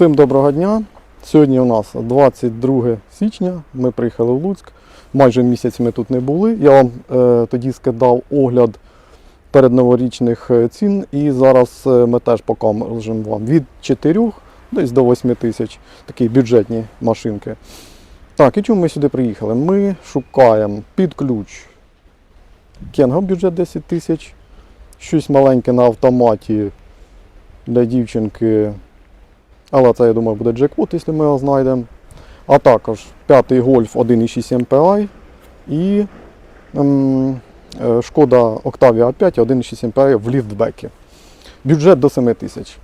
Всім доброго дня. Сьогодні у нас 22 січня. Ми приїхали в Луцьк. Майже місяць ми тут не були. Я вам е, тоді скидав огляд передноворічних е, цін. І зараз е, ми теж покажемо вам від 4 десь до 8 тисяч такі бюджетні машинки. Так, і чому ми сюди приїхали? Ми шукаємо під ключ Кенга бюджет 10 тисяч, щось маленьке на автоматі для дівчинки. Але це, я думаю, буде джекпот, якщо ми його знайдемо. А також п'ятий гольф 1,6 MPI і ем, е, шкода Octavia 5 1,6 MPI в ліфтбекі. Бюджет до 7 тисяч.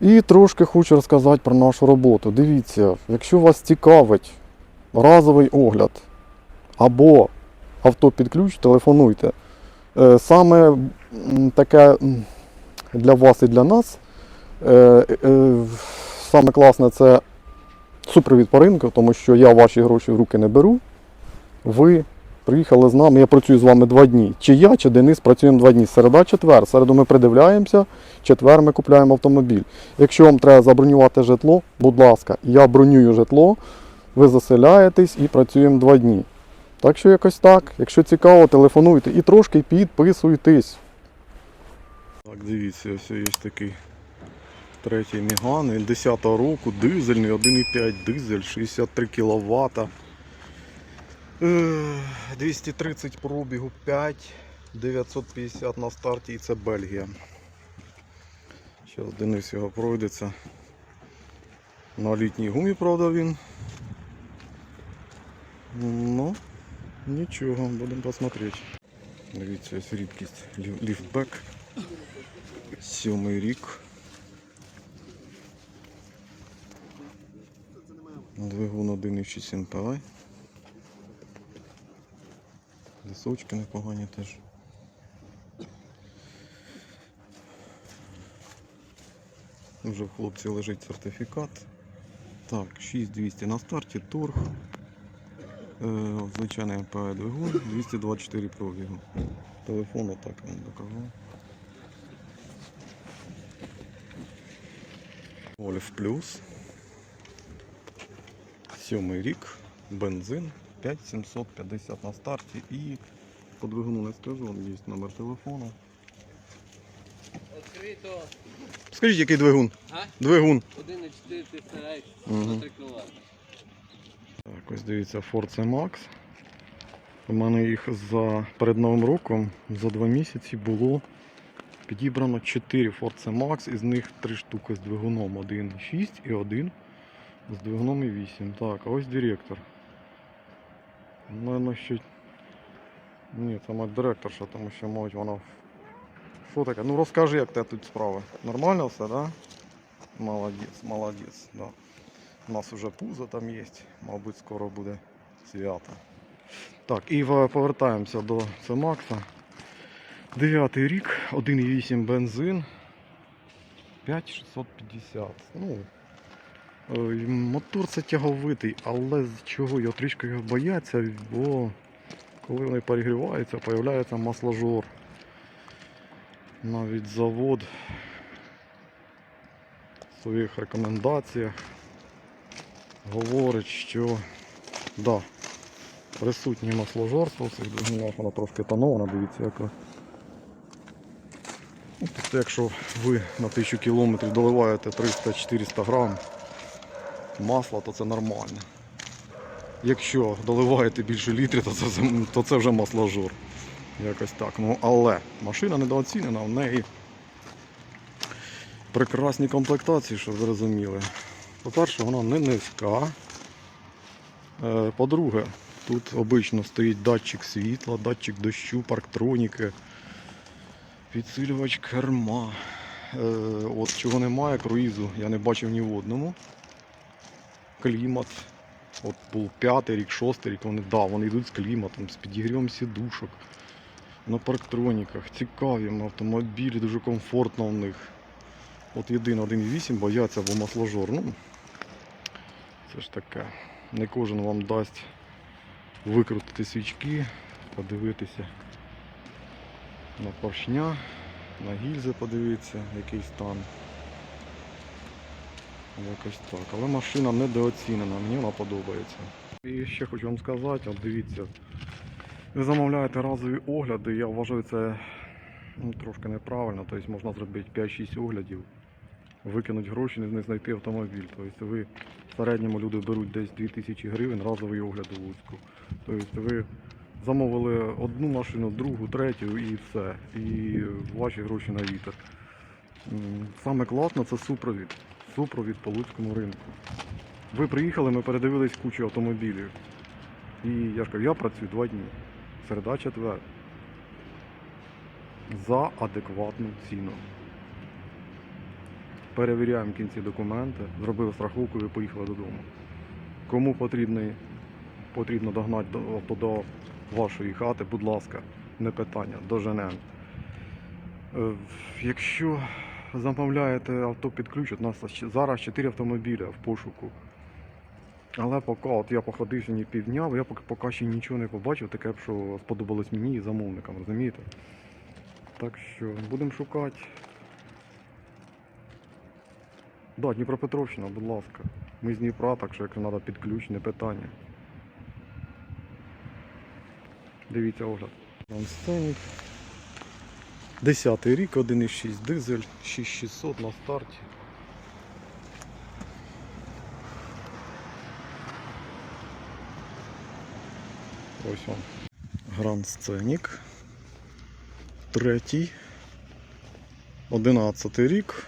І трошки хочу розказати про нашу роботу. Дивіться, якщо вас цікавить разовий огляд або авто під ключ, телефонуйте. Е, Саме таке для вас і для нас. Е, е, Саме класне це супровід по ринку, тому що я ваші гроші в руки не беру. Ви приїхали з нами, я працюю з вами два дні. Чи я, чи Денис працюємо два дні. Середа, четвер. Середу ми придивляємося, четвер ми купуємо автомобіль. Якщо вам треба забронювати житло, будь ласка, я бронюю житло, ви заселяєтесь і працюємо два дні. Так що якось так. Якщо цікаво, телефонуйте і трошки підписуйтесь. Так, дивіться, ось є такий третій Міган, він 10-го року, дизельний, 1,5 дизель, 63 кВт. 230 пробігу 5, 950 на старті і це Бельгія. Зараз Денис його пройдеться. На літній гумі, правда, він. Ну, нічого, будемо посмотрети. Дивіться, ось рідкість ліф- ліфтбек. Сьомий рік. Двигун 1,6 МПА. Лісочки непогані теж. Вже в хлопці лежить сертифікат. Так, 6200 на старті, торг. Е, звичайний МПА двигун, 224 пробігу. Телефон отак вам докажу. Ольф плюс. Сьомий рік, бензин 5750 на старті і по двигуну не скажу, є номер телефону. Відкрито Скажіть, який двигун? А? Двигун. 1,4 TCI, Мгм. 103 кВт. Так, ось дивіться Ford C-Max. У мене їх за перед новим роком за два місяці було підібрано 4 Ford C-Max, із них 3 штуки з двигуном 1.6 і 1 з двигуном і 8. Так, а ось директор. Наверно, ще. Ні, це мать директорша, тому що мать вона. Що таке? Ну розкажи, як тебе тут справи. Нормально все, да? Молодець, молодець, да. У нас вже пузо там є, мабуть, скоро буде свято. Так, і в- повертаємося до Цемакса. Дев'ятий рік, 1,8 бензин. 5650. Ну, е, мотор це тяговитий, але з чого його трішки його бояться, бо коли вони перегріваються, з'являється масложор. Навіть завод в своїх рекомендаціях говорить, що да, присутнє масложорство в цих двигунах, воно трошки тонована, дивіться яка. Ну, Тобто, якщо ви на 1000 кілометрів доливаєте 300-400 грам масла, то це нормально. Якщо доливаєте більше літрів, то це, то це вже масложор. Якось так. Ну, але машина недооцінена, в неї прекрасні комплектації, щоб ви розуміли. По-перше, вона не низька. Е, По-друге, тут обично стоїть датчик світла, датчик дощу, парктроніки, підсилювач керма. Е, От чого немає, круїзу я не бачив ні в одному. Клімат. От був п'ятий рік, шостий рік, вони, да, вони йдуть з кліматом, з підігрівом сідушок, на парктроніках. Цікаві автомобілі, дуже комфортно в них. От єдине 1.8 бояться, бо масложор. Ну, це ж таке. Не кожен вам дасть викрутити свічки, подивитися на поршня, на гільзи подивитися, який стан. Якось так. Але машина недооцінена, мені вона подобається. І ще хочу вам сказати, от дивіться, ви замовляєте разові огляди, я вважаю це ну, трошки неправильно. Тобто можна зробити 5-6 оглядів, викинути гроші, не знайти автомобіль. Тобто ви в середньому люди беруть десь 2000 гривень разовий огляд у Луцьку. Тобто ви замовили одну машину, другу, третю і все. І ваші гроші на вітер. Саме класно це супровід. Супровід по Луцькому ринку. Ви приїхали, ми передивились кучу автомобілів. І я ж кажу, я працюю два дні. Середа четвер. За адекватну ціну. Перевіряємо кінці документи, зробили страховку і поїхали додому. Кому потрібний, потрібно догнати до, авто до вашої хати, будь ласка, не питання, доженемо. Е, Якщо замовляєте авто під ключ, у нас зараз 4 автомобіля в пошуку. Але поки от я походив сьогодні півдня, я поки, поки ще нічого не побачив, таке, б, що сподобалось мені і замовникам, розумієте? Так що будемо шукати. Да, Дніпропетровщина, будь ласка. Ми з Дніпра, так що якщо треба під ключ, не питання. Дивіться огляд. Лансценік. Десятий рік, 1,6 дизель, 6600 на старті. Ось он. Гранд Сценік. Третій. 11 рік.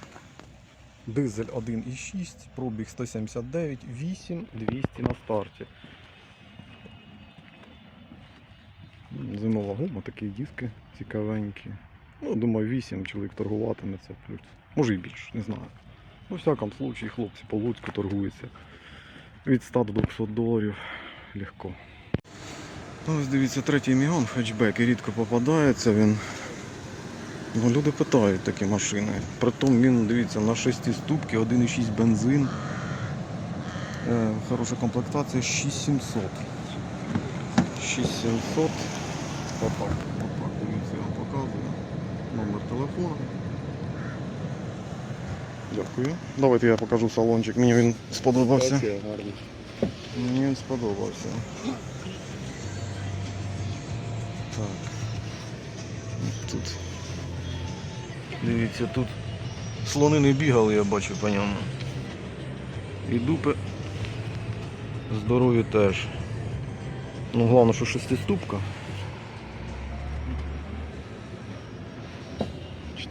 Дизель 1,6, пробіг 179, 8, 200 на старті. Зимова гума, такі диски цікавенькі. Ну, думаю, 8 чоловік торгуватиме це плюс. Може і більше, не знаю. Ну, всякому случаї, хлопці по Луцьку торгуються. Від 100 до 200 доларів легко. Ну, ось дивіться, третій міган хетчбек і рідко попадається він. Ну, люди питають такі машини. Притом він, дивіться, на 6 ступки, 1,6 бензин. Е, хороша комплектація 6700. 6700. Отак, отак, дивіться, я вам показую. Номер телефону. Дякую. Давайте я покажу салончик. Мені він сподобався. Мені він сподобався. Так. Тут. Дивіться, тут слони не бігали, я бачу по ньому. І дупи здорові теж. Ну, головне, що шестиступка.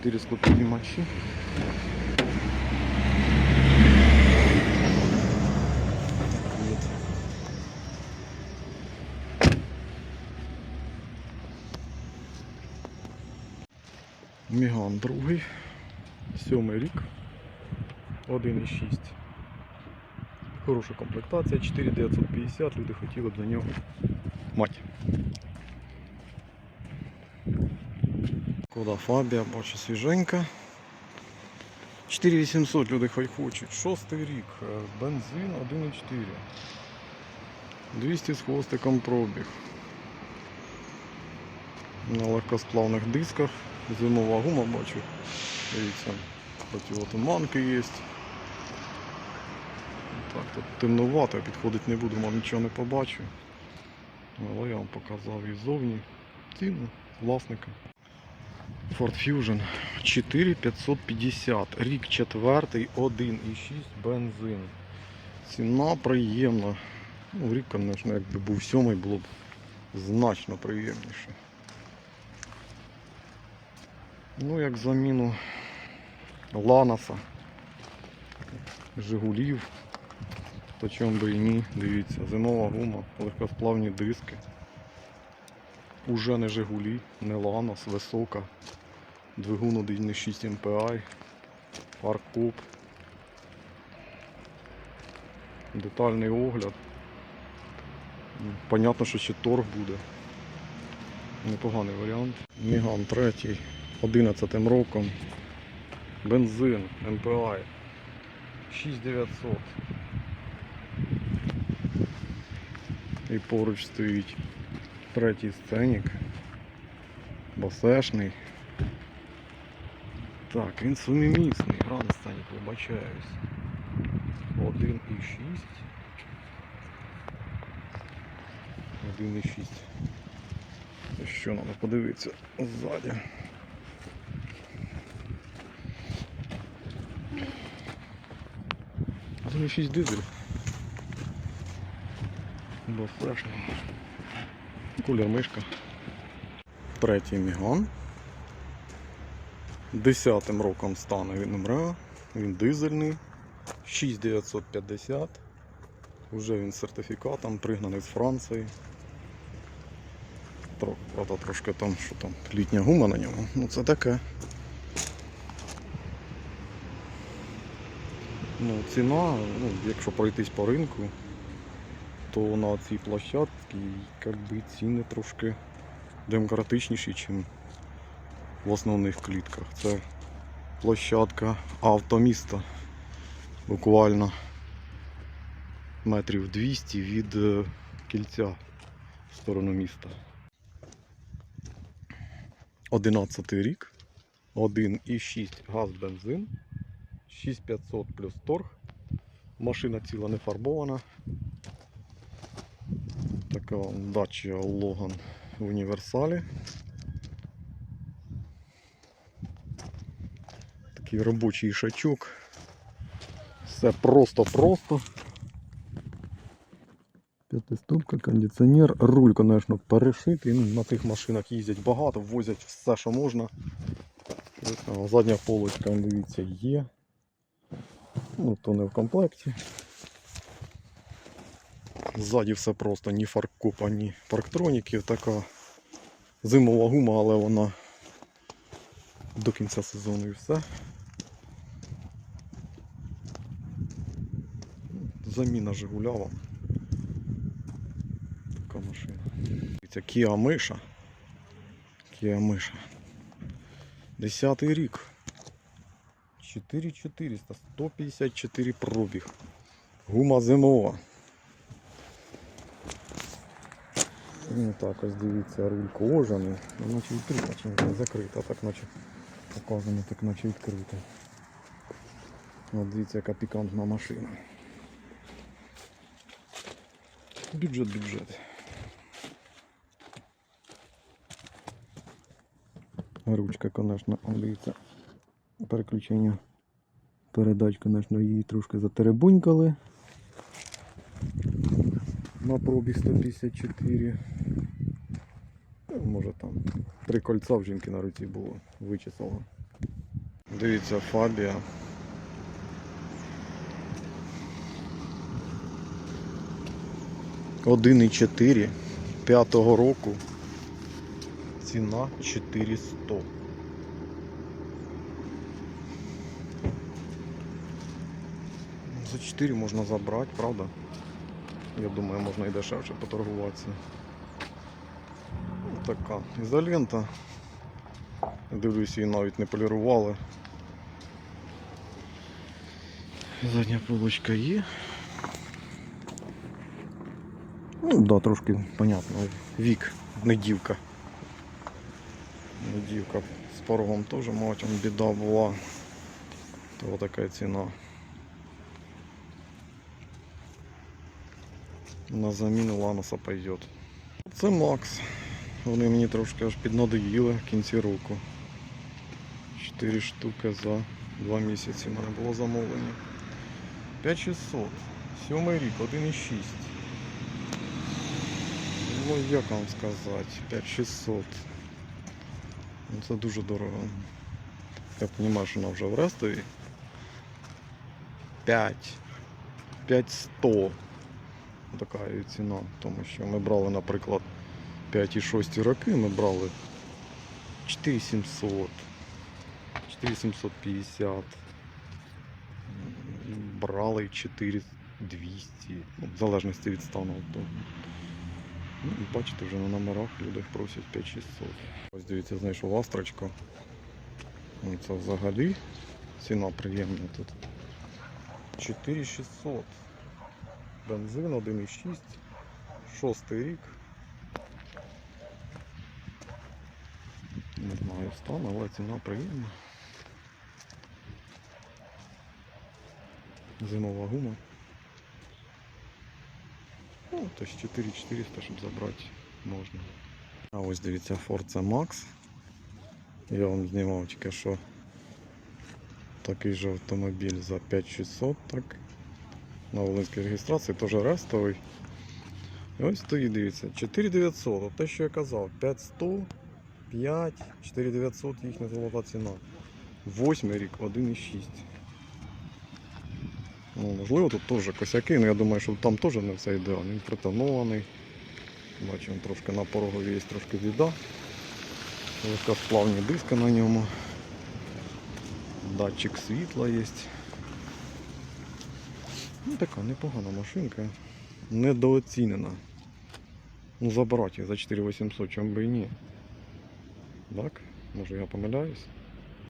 Чотири склопіднімачі. От. Міган другий, сьомий рік, 1,6. Хороша комплектація, 4950, люди хотіли б за нього мати. Кода Фабія, бачу свіженька. 4800 люди хай хочуть. Шостий рік, е, бензин 1,4. 200 з хвостиком пробіг. На легкосплавних дисках. Зимова гума бачу. Дивіться, противотуманки є. Так, тут темнувато, підходити не буду, мав нічого не побачу. Але я вам показав і зовні ціну власника. Ford Fusion 4550, рік четвертий, 1,6 бензин. Ціна приємна. Ну, рік, звісно, якби був сьомий, було б значно приємніше. Ну, як заміну Ланаса, Жигулів, то чому би і ні, дивіться, зимова гума, легкосплавні диски. Уже не Жигулі, не Ланос, висока. Двигун 1.6 MPI, фаркоп. Детальний огляд. Понятно, що ще торг буде. Непоганий варіант. Міган третій, 11 роком. Бензин, MPI. 6900. І поруч стоїть третій сценік. Басешний. Так, він сумімісний, грам стані, вибачаюсь. 1,6. 1,6. Що треба подивитися ззаді. Це 6 дизель. Бо страшно. Кулер мишка. Третій мігон. Десятим роком стане він умре, він дизельний, 6950, Уже він сертифікатом, пригнаний з Франції. Правда, трошки там, що там, літня гума на ньому, ну це таке. Ну, Ціна, ну, якщо пройтись по ринку, то на цій площадці якби, ціни трошки демократичніші, ніж в основних клітках. Це площадка автоміста. Буквально метрів 200 від е, кільця в сторону міста. 11 рік, 1,6 газ бензин, 6500 плюс торг. Машина ціла не фарбована. Така дача Логан в універсалі. Такий робочий ішачок. Все просто-просто. П'ятиступка, кондиціонер, руль, звісно, перешитий. Ну, на тих машинах їздять багато, возять все, що можна. Задня полочка, дивіться, є. Ну, то не в комплекті. Ззаді все просто, ні фаркопа, ні парктроніків. Така зимова гума, але вона до кінця сезону і все. Заміна Жигулява. Така машина. Це Kia Миша. Kia Миша. Десятий рік. 4400, 154 пробіг. Гума зимова. Ну так, ось дивіться, руль кожаний. Ну, наче відкрита, чи не закрита, так наче показано, так наче відкрита. От дивіться, яка пікантна машина. Бюджет, бюджет. Ручка, конечно, он дивіться. Переключення передач, конечно, її трошки затеребунькали. На пробіг 154. Ну, Може там три кольця в жінки на руці було вичесало. Дивіться, Фабія. Один і чотири п'ятого року. Ціна 400. За 4 можна забрати, правда? Я думаю, можна і дешевше поторгуватися. Ну, така ізолента. Дивлюсь, її навіть не полірували. Задня полочка є. Ну, да, трошки понятно. Вік, не дівка. Не дівка. З порогом теж, мабуть, біда була. То така ціна. На заміну Ланоса пойдет. Це Макс. Вони мені трошки аж піднадоїли в кінці року. 4 штуки за 2 місяці в мене було замовлення. 5600. Сьомий рік, 1,6. Ну як вам сказати, 5600. Ну, це дуже дорого. Я розумію, що вона вже в рестові. 5. 5100 така і ціна, тому що ми брали, наприклад, 5 і 6 роки, ми брали 4700, 4750, м, брали 4200, ну, в залежності від стану авто. Ну, бачите, вже на номерах люди просять 5600. Ось дивіться, знайшов астрочку. Ну, Це взагалі ціна приємна тут. 4600. Бензин 1,6, шостий рік. Не знаю стан, але ціна приємна. Зимова гума. Ну, то есть 4400, щоб забрати можна. А ось дивіться Forza Max. Я вам знімав тільки що такий же автомобіль за 5600, так. На Волинській реєстрації, теж рестовий. І ось стоїть, дивіться, 4900, те, що я казав, 5100, 5, 4900 їхня золота ціна. Восьмий рік, 1,6. Ну, можливо, тут теж косяки, але я думаю, що там теж не все ідеально. Він притонований. Бачимо, трошки на порогові є трошки біда. Легкосплавні диски на ньому. Датчик світла є. Ну, така непогана машинка. Недооцінена. Ну, забрати за 4800, чому би і ні. Так? Може я помиляюсь?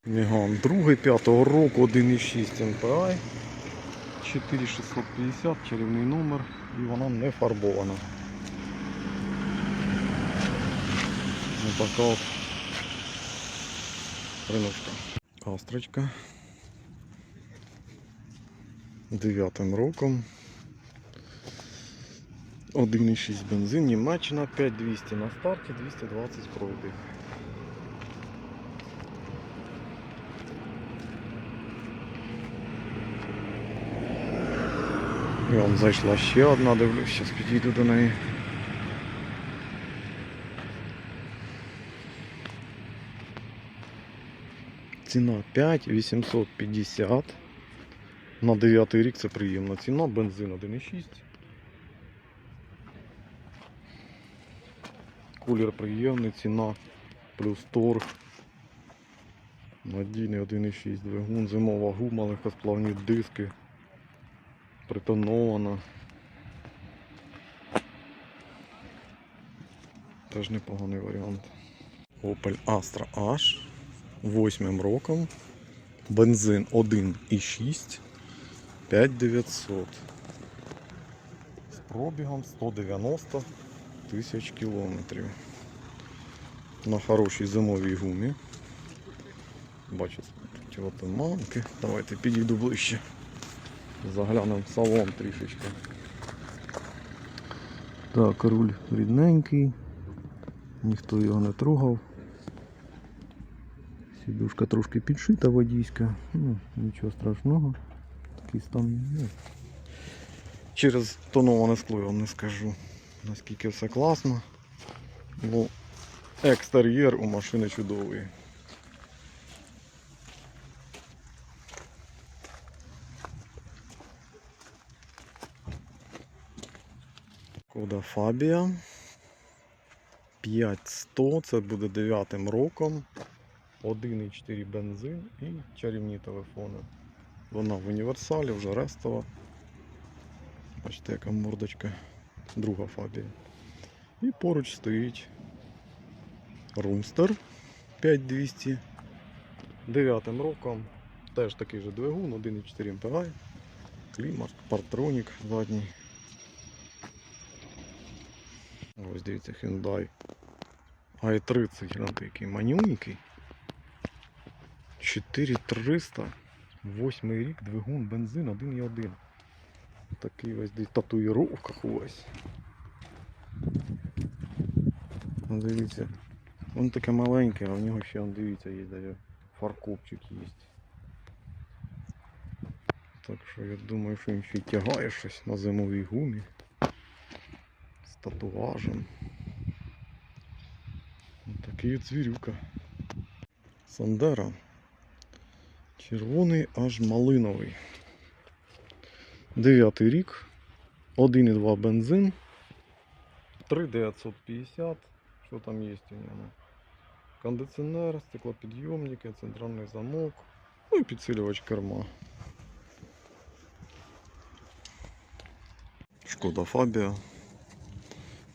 Меган другий, п'ятого року, 1,6 MPI. 4650, чарівний номер і вона не фарбована. Ось така от риночка. Астрочка. Дев'ятим роком. 1,6 бензин, Німеччина 5200 на старті, 220 пробіг. І он зайшла ще одна, дивлюсь, зараз підійду до неї. Ціна 5850. На 9 рік це приємна ціна, бензин 1,6. Колір приємний, ціна плюс торг. Надійний 1,6 двигун, зимова гума, легкосплавні диски притонована. Теж непоганий варіант. Opel Astra H 8 роком. Бензин 1,6 5900. З пробігом 190 тисяч кілометрів. На хорошій зимовій гумі. Бачите, противотуманки. Давайте підійду ближче. Заглянемо в салон трішечки. Так, руль рідненький, ніхто його не трогав. Сідушка трошки підшита водійська, ну, нічого страшного. Такий стан. Ну. Через тоноване скло я вам не скажу, наскільки все класно. Ну, екстер'єр у машини чудовий. Кода Фабія. 5100, це буде 9 роком. 1,4 бензин і чарівні телефони. Вона в універсалі, вже рестова. Бачите, яка мордочка. Друга Фабія. І поруч стоїть Румстер 5200. 9 роком. Теж такий же двигун, 1,4 MPI. Клімат, партронік задній. Ось дивіться Hyundai i30 гляньте, який манюнький. 4300. Восьмий рік, двигун, бензин 1,1. Такий весь десь в татуїровках ось. Дивіться. Він таке маленьке, а в нього ще дивіться, є даже фаркопчик є. Так що я думаю, що він ще тягає щось на зимовій гумі татуажем. Такий от звірюка. Сандера. Червоний аж малиновий. Дев'ятий рік. 1,2 бензин. 3,950. Що там є у ньому? Кондиціонер, стеклопідйомники, центральний замок. Ну і підсилювач керма. Шкода Фабія.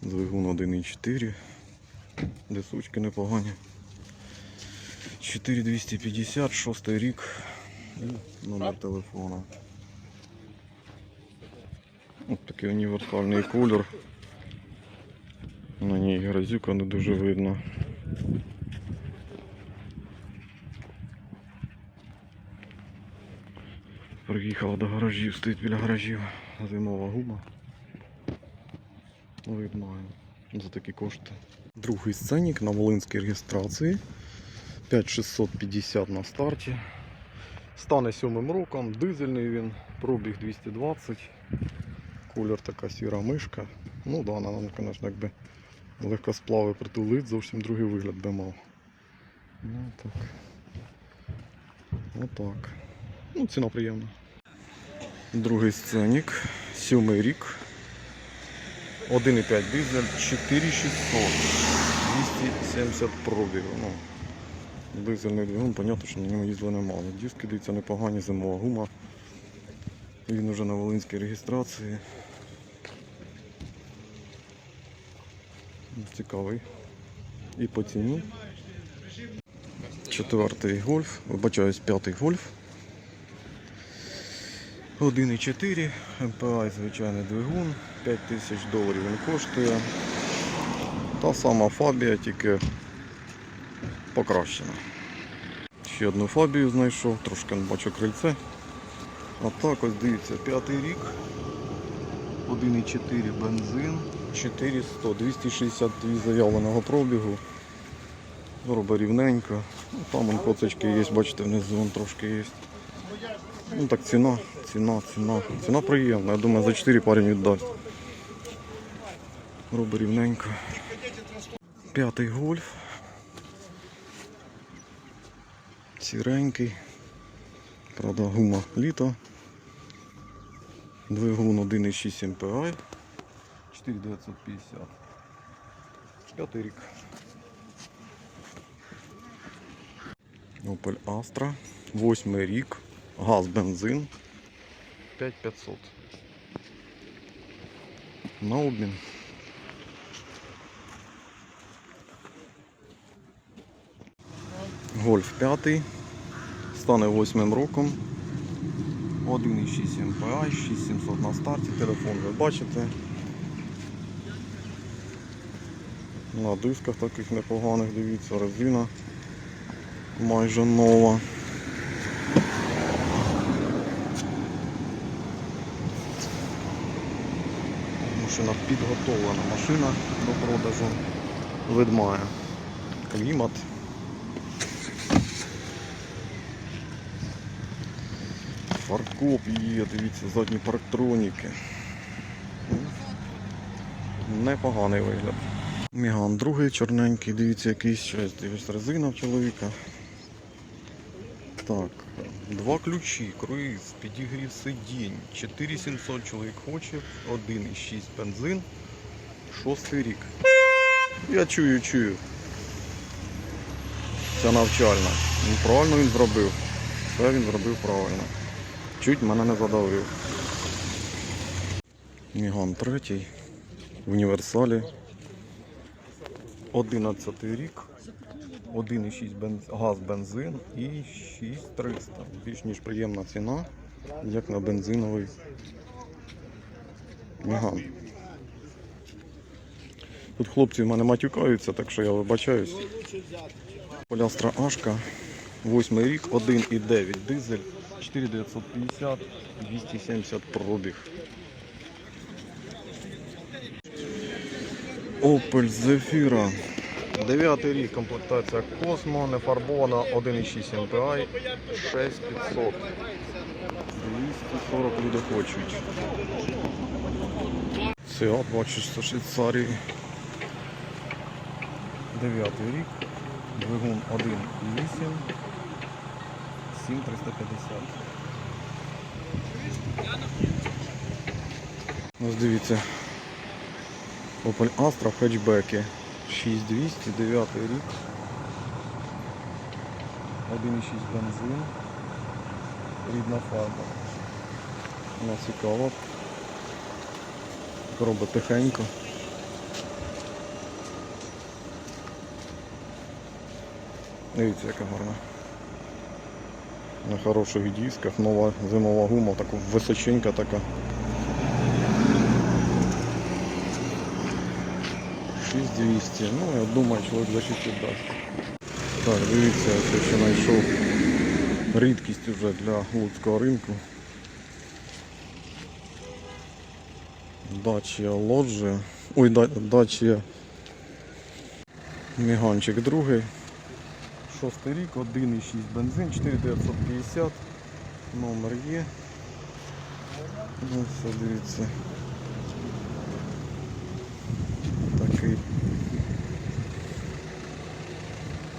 Двигун 1,4. Десучки непогані. 4250, шостий рік. І номер телефона. Ось такий універсальний колір. На ній грозюка не дуже видно. Приїхала до гаражів, стоїть біля гаражів зимова гума. Видмаю. За такі кошти. Другий сценік на Волинській реєстрації. 5650 на старті. Стане сьомим роком, дизельний він, пробіг 220. Колір така сіра мишка. Ну да, на нам, звісно, якби легкосплави притулить, зовсім другий вигляд би мав. Ну так. Отак. Ну, ціна приємна. Другий сценік, сьомий рік. 1,5 дизель, 4600, 270 пробігу. Ну, дизельний двигун, понятно, що на ньому їздили немало. Диски дивіться непогані, зимова гума. Він уже на Волинській реєстрації. Цікавий. І по ціні. Четвертий гольф, вибачаюсь, п'ятий гольф. 1,4 МПА, звичайний двигун, 5 тисяч доларів він коштує. Та сама фабія, тільки покращена. Ще одну фабію знайшов, трошки бачу крильце. А так ось дивіться, п'ятий рік. 1,4 бензин, 400, 262 заявленого пробігу. Робить рівненько. Ну, Там вон коцочки є, бачите, внизу вон трошки є. Ну так ціна, ціна, ціна. Ціна приємна. Я думаю, за 4 парень віддасть. Робить рівненько. П'ятий гольф. Сіренький. Правда, гума літо. Двигун 1,6 MPI. 4950. П'ятий рік. Opel Astra. Восьмий рік. Газ, бензин. 5500. На обмін. Гольф 5. Стане восьмим роком. 1,6 MPI, 6700 на старті. Телефон ви бачите. На дисках таких непоганих, дивіться, резина майже нова. Машина підготовлена, машина до продажу видмає. Клімат. Фаркоп є, дивіться, задні парктроніки. Непоганий вигляд. Міган другий чорненький, дивіться, якийсь щось, дивись, резина в чоловіка. Так, два ключі, круїз, підігрів сидінь, 4700 чоловік хоче, 1,6 бензин, шостий рік. Я чую, чую. Це навчальна. Ну, правильно він зробив. Все він зробив правильно. Чуть мене не задавив. Міган третій. В універсалі. 11 рік. 1,6 бенз... газ бензин і 6300. Більш ніж приємна ціна, як на бензиновий Меган. Тут хлопці в мене матюкаються, так що я вибачаюсь. Полястра Ашка, 8 рік, 1,9 дизель, 4950, 270 пробіг. Opel Zafira. Дев'ятий рік комплектація Космо, не фарбована, 1,6 MPI, 6500. 240 люди хочуть. Seat, бачиш, це Швейцарії. Дев'ятий рік. Двигун 1,8. 7350. Ось дивіться. Opel Astra в хетчбекі. 6200, 9 рік. 1,6 бензин. Рідна фарба. Вона цікава. Робить тихенько. Дивіться, яка гарна. На хороших дисках, нова зимова гума, така височенька така. 6200. Ну, я думаю, чоловік за 6 дасть. Так, дивіться, я ще знайшов рідкість вже для луцького ринку. Дача лоджі. Ой, да, дача. Міганчик другий. Шостий рік, 1,6 бензин, 4950. Номер є. Ну, все, дивіться. Такий.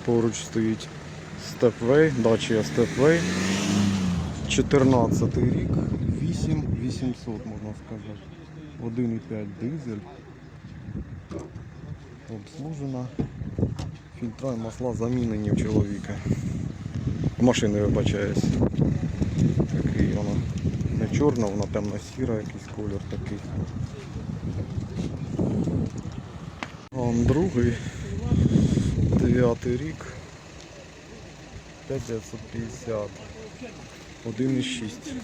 Поруч стоїть степвей, дача степвей. 14 рік, 8800 можна сказати. 1,5 дизель. Обслужена. Фільтра і масла замінені в чоловіка. Машини вибачаюсь. Такий вона. Не чорна, вона темно-сіра, якийсь колір такий. Вон другий. Дев'ятий рік. 5950. 1,6.